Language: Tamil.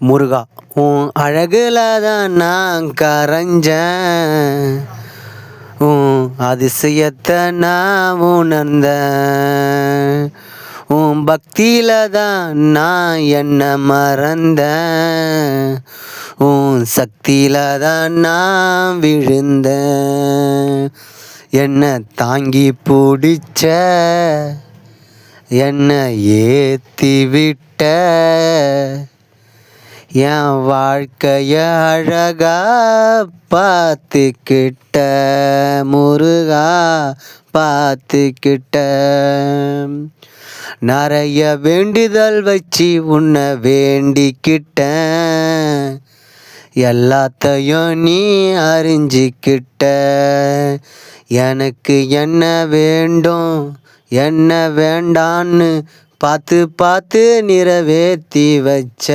முருகா உன் அழகுல தான் நான் கரைஞ்சேன். உன் அதிசயத்தை நான் உணர்ந்தேன். உன் பக்தியில தான் நான் என்ன மறந்தேன். உன் சக்தியில தான் நான் விழுந்தேன். என்னை தாங்கி பிடிச்ச என்னை ஏத்தி விட்ட. என் வாழ்க்கைய அழகா பார்த்துக்கிட்ட முருகா பார்த்துக்கிட்ட. நிறைய வேண்டுதல் வச்சு உன்னை வேண்டிக்கிட்டேன். எல்லாத்தையும் நீ அறிஞ்சிக்கிட்ட. எனக்கு என்ன வேண்டும் என்ன வேண்டான்னு பார்த்து பார்த்து நிறைவேற்றி வச்ச